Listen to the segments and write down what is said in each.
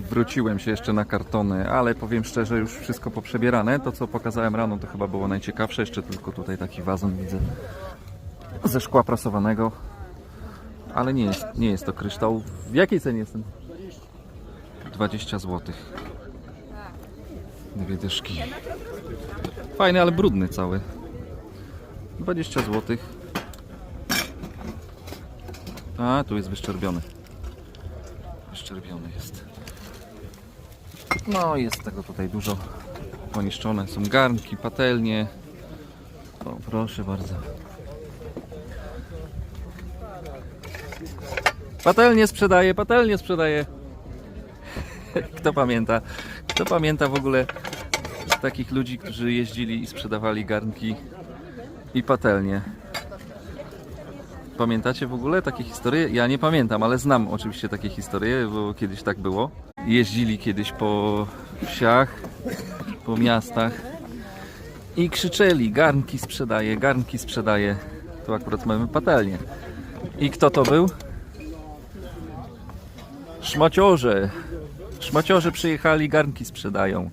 wróciłem się jeszcze na kartony, ale powiem szczerze, już wszystko poprzebierane. To, co pokazałem rano, to chyba było najciekawsze. Jeszcze tylko tutaj taki wazon widzę ze szkła prasowanego. Ale nie jest, nie jest to kryształ. W jakiej cenie jest ten? 20 zł. Dwie dyszki. Fajny, ale brudny cały. 20 zł. A, tu jest wyszczerbiony. Wyszczerbiony jest. No, jest tego tutaj dużo poniszczone. Są garnki, patelnie. O, proszę bardzo. Patelnie sprzedaje, patelnie sprzedaje. Kto pamięta? Kto pamięta w ogóle takich ludzi, którzy jeździli i sprzedawali garnki i patelnie? Pamiętacie w ogóle takie historie? Ja nie pamiętam, ale znam oczywiście takie historie, bo kiedyś tak było. Jeździli kiedyś po wsiach, po miastach i krzyczeli: garnki sprzedaje, garnki sprzedaje. Tu akurat mamy patelnię. I kto to był? Szmaciorze. Szmaciorze przyjechali, garnki sprzedają.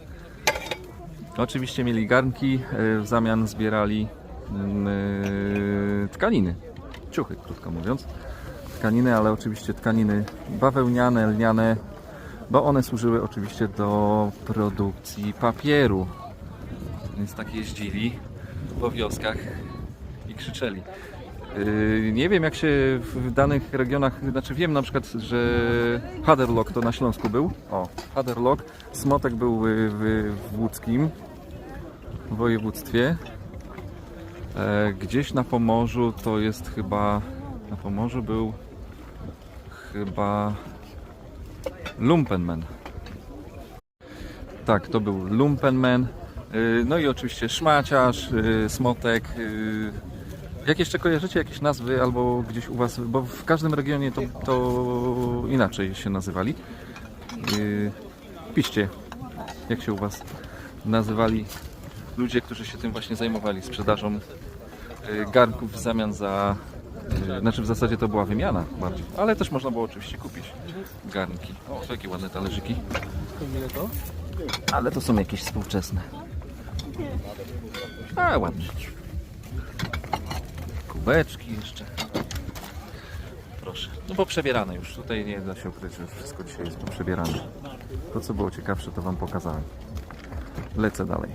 Oczywiście mieli garnki, e, w zamian zbierali mm, e, tkaniny. Ciuchy, krótko mówiąc. Tkaniny, ale oczywiście tkaniny bawełniane, lniane, bo one służyły oczywiście do produkcji papieru. Więc tak jeździli po wioskach i krzyczeli. Yy, Nie wiem jak się w danych regionach, znaczy wiem na przykład, że Haderlock to na Śląsku był. O, Haderlock. Smotek był w, w, łódzkim województwie. E, Gdzieś na Pomorzu to jest chyba, na Pomorzu był chyba Lumpenman. Tak, to był Lumpenman. Yy, No i oczywiście szmaciarz, yy, smotek. yy, Jak jeszcze kojarzycie jakieś nazwy albo gdzieś u Was, bo w każdym regionie to, to inaczej się nazywali. Piszcie, jak się u Was nazywali ludzie, którzy się tym właśnie zajmowali, sprzedażą garnków w zamian za... yy, Znaczy w zasadzie to była wymiana bardziej, ale też można było oczywiście kupić garnki. O, jakie ładne talerzyki. Ale to są jakieś współczesne. A, ładne. Kubeczki jeszcze. Proszę. No bo przebierane już. Tutaj nie da się ukryć, że wszystko dzisiaj jest przebierane. To co było ciekawsze to Wam pokazałem. Lecę dalej.